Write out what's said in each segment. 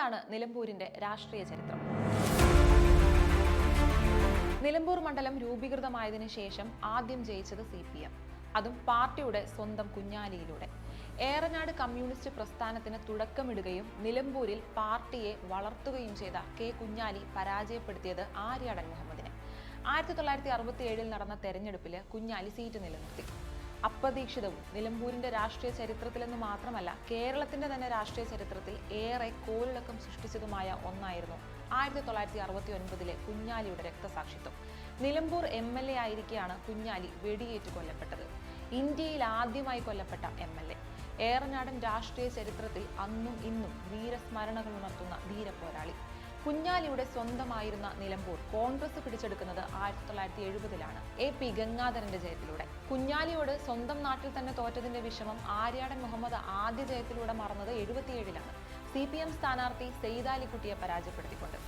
എന്താണ് നിലമ്പൂരിന്റെ രാഷ്ട്രീയ ചരിത്രം? നിലമ്പൂർ മണ്ഡലം രൂപീകൃതമായതിനു ശേഷം ആദ്യം ജയിച്ചത് സി പി എം അതും പാർട്ടിയുടെ സ്വന്തം കുഞ്ഞാലിയിലൂടെ. ഏറനാട് കമ്മ്യൂണിസ്റ്റ് പ്രസ്ഥാനത്തിന് തുടക്കമിടുകയും നിലമ്പൂരിൽ പാർട്ടിയെ വളർത്തുകയും ചെയ്ത കെ കുഞ്ഞാലി പരാജയപ്പെടുത്തിയത് ആര്യാടൻ മുഹമ്മദിനെ. ആയിരത്തി തൊള്ളായിരത്തി അറുപത്തി ഏഴിൽ നടന്ന തെരഞ്ഞെടുപ്പിൽ കുഞ്ഞാലി സീറ്റ് നിലനിർത്തി. അപ്രതീക്ഷിതവും നിലമ്പൂരിന്റെ രാഷ്ട്രീയ ചരിത്രത്തിലെന്ന് മാത്രമല്ല കേരളത്തിന്റെ തന്നെ രാഷ്ട്രീയ ചരിത്രത്തിൽ ഏറെ കോലിളക്കം സൃഷ്ടിച്ചതുമായ ഒന്നായിരുന്നു ആയിരത്തി തൊള്ളായിരത്തി അറുപത്തി ഒൻപതിലെ കുഞ്ഞാലിയുടെ രക്തസാക്ഷിത്വം. നിലമ്പൂർ എം എൽ എ ആയിരിക്കെയാണ് കുഞ്ഞാലി വെടിയേറ്റ് കൊല്ലപ്പെട്ടത്. ഇന്ത്യയിൽ ആദ്യമായി കൊല്ലപ്പെട്ട എം എൽ എ. ഏറനാടൻ രാഷ്ട്രീയ ചരിത്രത്തിൽ അന്നും ഇന്നും വീരസ്മരണകൾ ഉണർത്തുന്ന ധീരപോരാളി. കുഞ്ഞാലിയുടെ സ്വന്തമായിരുന്ന നിലമ്പൂർ കോൺഗ്രസ് പിടിച്ചെടുക്കുന്നത് ആയിരത്തി തൊള്ളായിരത്തി എഴുപതിലാണ് എ പി ഗംഗാധരന്റെ ജയത്തിലൂടെ. കുഞ്ഞാലിയോട് സ്വന്തം നാട്ടിൽ തന്നെ തോറ്റതിന്റെ വിഷമം ആര്യാടൻ മുഹമ്മദ് ആദ്യ ജയത്തിലൂടെ മറന്നത് എഴുപത്തിയേഴിലാണ്. സി പി എം സ്ഥാനാർത്ഥി സെയ്താലിക്കുട്ടിയെ പരാജയപ്പെടുത്തിക്കൊണ്ട്.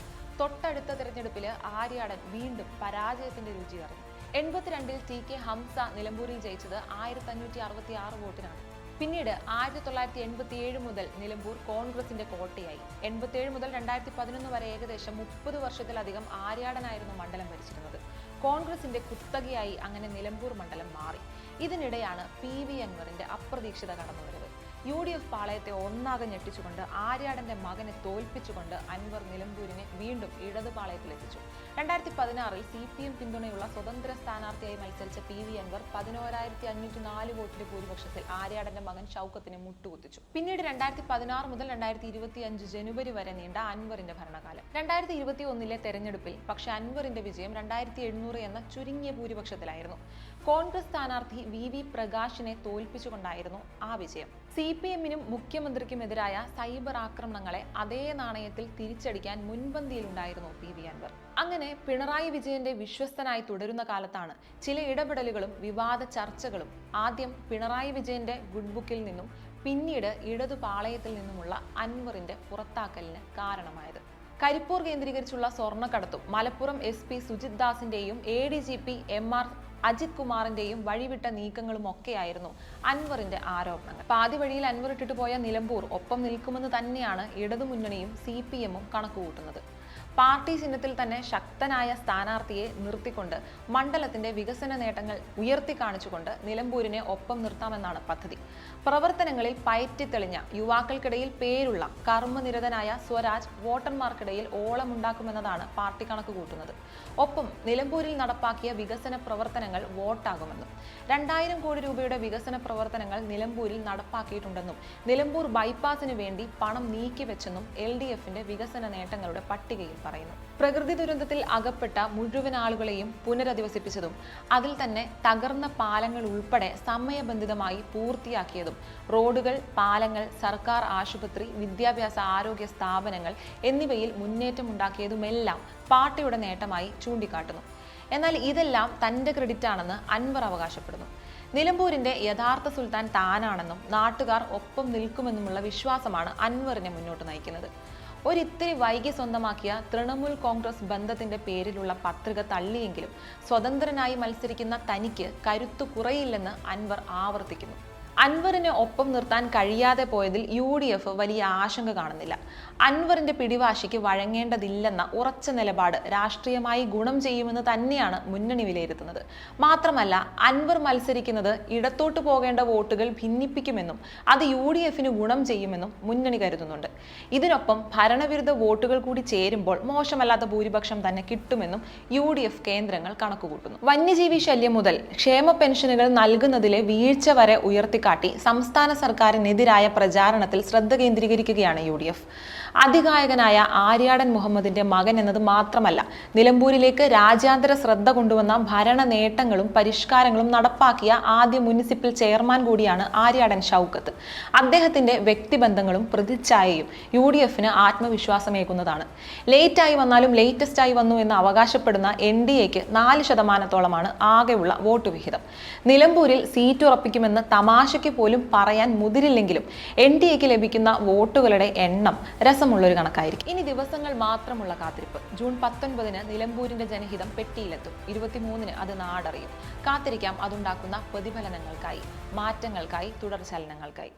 തൊട്ടടുത്ത തെരഞ്ഞെടുപ്പിൽ ആര്യാടൻ വീണ്ടും പരാജയത്തിന്റെ രുചി അറിഞ്ഞു എൺപത്തിരണ്ടിൽ ടി കെ ഹംസ നിലമ്പൂരിൽ ജയിച്ചത് ആയിരത്തി അഞ്ഞൂറ്റി അറുപത്തി ആറ് വോട്ടിനാണ്. പിന്നീട് ആയിരത്തി തൊള്ളായിരത്തി എൺപത്തി ഏഴ് മുതൽ നിലമ്പൂർ കോൺഗ്രസിന്റെ കോട്ടയായി. എൺപത്തി ഏഴ് മുതൽ രണ്ടായിരത്തി പതിനൊന്ന് വരെ ഏകദേശം മുപ്പത് വർഷത്തിലധികം ആര്യാടനായിരുന്നു മണ്ഡലം ഭരിച്ചിരുന്നത്. കോൺഗ്രസിന്റെ കുത്തകയായി അങ്ങനെ നിലമ്പൂർ മണ്ഡലം മാറി. ഇതിനിടെയാണ് പി വി അൻവറിന്റെ അപ്രതീക്ഷിത കടന്നുവരവ്. യു ഡി എഫ് പാളയത്തെ ഒന്നാകെ ഞെട്ടിച്ചുകൊണ്ട് ആര്യാടന്റെ മകനെ തോൽപ്പിച്ചുകൊണ്ട് അൻവർ നിലമ്പൂരിനെ വീണ്ടും ഇടത് പാളയത്തിലെത്തിച്ചു. രണ്ടായിരത്തി പതിനാറിൽ സി പി എം പിന്തുണയുള്ള സ്വതന്ത്ര സ്ഥാനാർത്ഥിയായി മത്സരിച്ച പി വി അൻവർ പതിനോരായിരത്തി അഞ്ഞൂറ്റി നാല് വോട്ടിന്റെ ഭൂരിപക്ഷത്തിൽ ആര്യാടന്റെ മകൻ ഷൗക്കത്തിനെ മുട്ടുകുത്തിച്ചു. പിന്നീട് രണ്ടായിരത്തി പതിനാറ് മുതൽ രണ്ടായിരത്തി ഇരുപത്തി അഞ്ച് ജനുവരി വരെ നീണ്ട അൻവറിന്റെ ഭരണകാലം. രണ്ടായിരത്തി ഇരുപത്തി ഒന്നിലെ തെരഞ്ഞെടുപ്പിൽ പക്ഷെ അൻവറിന്റെ വിജയം രണ്ടായിരത്തി എഴുന്നൂറ് എന്ന ചുരുങ്ങിയ ഭൂരിപക്ഷത്തിലായിരുന്നു. കോൺഗ്രസ് സ്ഥാനാർത്ഥി വി വി പ്രകാശിനെ തോൽപ്പിച്ചുകൊണ്ടായിരുന്നു ആ വിജയം. സി പി എമ്മിനും മുഖ്യമന്ത്രിക്കുമെതിരായ സൈബർ ആക്രമണങ്ങളെ അതേ നാണയത്തിൽ തിരിച്ചടിക്കാൻ മുൻപന്തിയിലുണ്ടായിരുന്നു പി വി അൻവർ. അങ്ങനെ പിണറായി വിജയന്റെ വിശ്വസ്തനായി തുടരുന്ന കാലത്താണ് ചില ഇടപെടലുകളും വിവാദ ചർച്ചകളും ആദ്യം പിണറായി വിജയന്റെ ഗുഡ് ബുക്കിൽ നിന്നും പിന്നീട് ഇടതു പാളയത്തിൽ നിന്നുമുള്ള അൻവറിന്റെ പുറത്താക്കലിന് കാരണമായത്. കരിപ്പൂർ കേന്ദ്രീകരിച്ചുള്ള സ്വർണക്കടത്തും Malappuram S P Sujith ദാസിന്റെയും A D G P M R Ajith കുമാറിന്റെയും വഴിവിട്ട നീക്കങ്ങളും ഒക്കെയായിരുന്നു അൻവറിന്റെ ആരോപണങ്ങൾ. പാതി വഴിയിൽ അൻവർ ഇട്ടിട്ട് പോയ നിലമ്പൂർ ഒപ്പം നിൽക്കുമെന്ന് തന്നെയാണ് ഇടതുമുന്നണിയും സി പി എമ്മും കണക്കുകൂട്ടുന്നത്. പാർട്ടി ചിഹ്നത്തിൽ തന്നെ ശക്തനായ സ്ഥാനാർത്ഥിയെ നിർത്തിക്കൊണ്ട് മണ്ഡലത്തിന്റെ വികസന നേട്ടങ്ങൾ ഉയർത്തി കാണിച്ചുകൊണ്ട് നിലമ്പൂരിനെ ഒപ്പം നിർത്താമെന്നാണ് പദ്ധതി. പ്രവർത്തനങ്ങളിൽ പയറ്റിത്തെളിഞ്ഞ യുവാക്കൾക്കിടയിൽ പേരുള്ള കർമ്മനിരതനായ സ്വരാജ് വോട്ടർമാർക്കിടയിൽ ഓളമുണ്ടാക്കുമെന്നതാണ് പാർട്ടി കണക്ക് കൂട്ടുന്നത്. ഒപ്പം നിലമ്പൂരിൽ നടപ്പാക്കിയ വികസന പ്രവർത്തനങ്ങൾ വോട്ടാകുമെന്നും രണ്ടായിരം കോടി രൂപയുടെ വികസന പ്രവർത്തനങ്ങൾ നിലമ്പൂരിൽ നടപ്പാക്കിയിട്ടുണ്ടെന്നും നിലമ്പൂർ ബൈപ്പാസിന് വേണ്ടി പണം നീക്കിവെച്ചെന്നും എൽ ഡി എഫിന്റെ വികസന നേട്ടങ്ങളുടെ പട്ടികയിൽ പറയുന്നു. പ്രകൃതി ദുരന്തത്തിൽ അകപ്പെട്ട മുഴുവൻ ആളുകളെയും പുനരധിവസിപ്പിച്ചതും അതിൽ തന്നെ തകർന്ന പാലങ്ങൾ ഉൾപ്പെടെ സമയബന്ധിതമായി പൂർത്തിയാക്കിയതും റോഡുകൾ പാലങ്ങൾ സർക്കാർ ആശുപത്രി വിദ്യാഭ്യാസ ആരോഗ്യ സ്ഥാപനങ്ങൾ എന്നിവയിൽ മുന്നേറ്റമുണ്ടാക്കിയതുമെല്ലാം പാർട്ടിയുടെ നേട്ടമായി ചൂണ്ടിക്കാട്ടുന്നു. എന്നാൽ ഇതെല്ലാം തന്റെ ക്രെഡിറ്റ് ആണെന്ന് അൻവർ അവകാശപ്പെടുന്നു. നിലമ്പൂരിന്റെ യഥാർത്ഥ സുൽത്താൻ താനാണെന്നും നാട്ടുകാർ ഒപ്പം നിൽക്കുമെന്നുമുള്ള വിശ്വാസമാണ് അൻവറിനെ മുന്നോട്ട് നയിക്കുന്നത്. ഒരിത്തിരി വൈകി സ്വന്തമാക്കിയ തൃണമൂൽ കോൺഗ്രസ് ബന്ധത്തിന്റെ പേരിലുള്ള പത്രിക തള്ളിയെങ്കിലും സ്വതന്ത്രനായി മത്സരിക്കുന്ന തനിക്ക് കരുത്തു കുറയില്ലെന്ന് അൻവർ ആവർത്തിക്കുന്നു. അൻവറിനെ ഒപ്പം നിർത്താൻ കഴിയാതെ പോയതിൽ യു ഡി എഫ് വലിയ ആശങ്ക കാണുന്നില്ല. അൻവറിന്റെ പിടിവാശിക്ക് വഴങ്ങേണ്ടതില്ലെന്ന ഉറച്ച നിലപാട് രാഷ്ട്രീയമായി ഗുണം ചെയ്യുമെന്ന് തന്നെയാണ് മുന്നണി വിലയിരുത്തുന്നത്. മാത്രമല്ല അൻവർ മത്സരിക്കുന്നത് ഇടത്തോട്ട് പോകേണ്ട വോട്ടുകൾ ഭിന്നിപ്പിക്കുമെന്നും അത് യു ഡി എഫിന് ഗുണം ചെയ്യുമെന്നും മുന്നണി കരുതുന്നുണ്ട്. ഇതിനൊപ്പം ഭരണവിരുദ്ധ വോട്ടുകൾ കൂടി ചേരുമ്പോൾ മോശമല്ലാത്ത ഭൂരിപക്ഷം തന്നെ കിട്ടുമെന്നും യു ഡി എഫ് കേന്ദ്രങ്ങൾ കണക്കുകൂട്ടുന്നു. വന്യജീവി ശല്യം മുതൽ ക്ഷേമ പെൻഷനുകൾ നൽകുന്നതിലെ വീഴ്ച വരെ ഉയർത്തിക്കാട്ടി സംസ്ഥാന സർക്കാരിനെതിരായ പ്രചാരണത്തിൽ ശ്രദ്ധ കേന്ദ്രീകരിക്കുകയാണ് യു ഡി എഫ്. അധികായകനായ ആര്യാടൻ മുഹമ്മദിന്റെ മകൻ എന്നത് മാത്രമല്ല നിലമ്പൂരിലേക്ക് രാജ്യാന്തര ശ്രദ്ധ കൊണ്ടുവന്ന ഭരണ നേട്ടങ്ങളും പരിഷ്കാരങ്ങളും നടപ്പാക്കിയ ആദ്യ മുനിസിപ്പൽ ചെയർമാൻ കൂടിയാണ് ആര്യാടൻ ഷൗക്കത്ത്. അദ്ദേഹത്തിന്റെ വ്യക്തിബന്ധങ്ങളും പ്രതിച്ഛായയും യു ഡി എഫിന് ആത്മവിശ്വാസമേകുന്നതാണ്. ലേറ്റായി വന്നാലും ലേറ്റസ്റ്റായി വന്നു എന്ന് അവകാശപ്പെടുന്ന എൻ ഡി എക്ക് നാല് ശതമാനത്തോളമാണ് ആകെയുള്ള വോട്ട് വിഹിതം. നിലമ്പൂരിൽ സീറ്റ് ഉറപ്പിക്കുമെന്ന് തമാശയ്ക്ക് പോലും പറയാൻ മുതിരില്ലെങ്കിലും എൻ ഡി എക്ക് ലഭിക്കുന്ന വോട്ടുകളുടെ എണ്ണം രസമുള്ളൊരു കണക്കായിരിക്കും. ഇനി ദിവസങ്ങൾ മാത്രമുള്ള കാത്തിരിപ്പ്. ജൂൺ പത്തൊൻപതിന് നിലമ്പൂരിന്റെ ജനഹിതം പെട്ടിയിലെത്തും. ഇരുപത്തിമൂന്നിന് അത് നാടറിയും. കാത്തിരിക്കാം അതുണ്ടാക്കുന്ന പ്രതിഫലനങ്ങൾക്കായി മാറ്റങ്ങൾക്കായി തുടർചലനങ്ങൾക്കായി.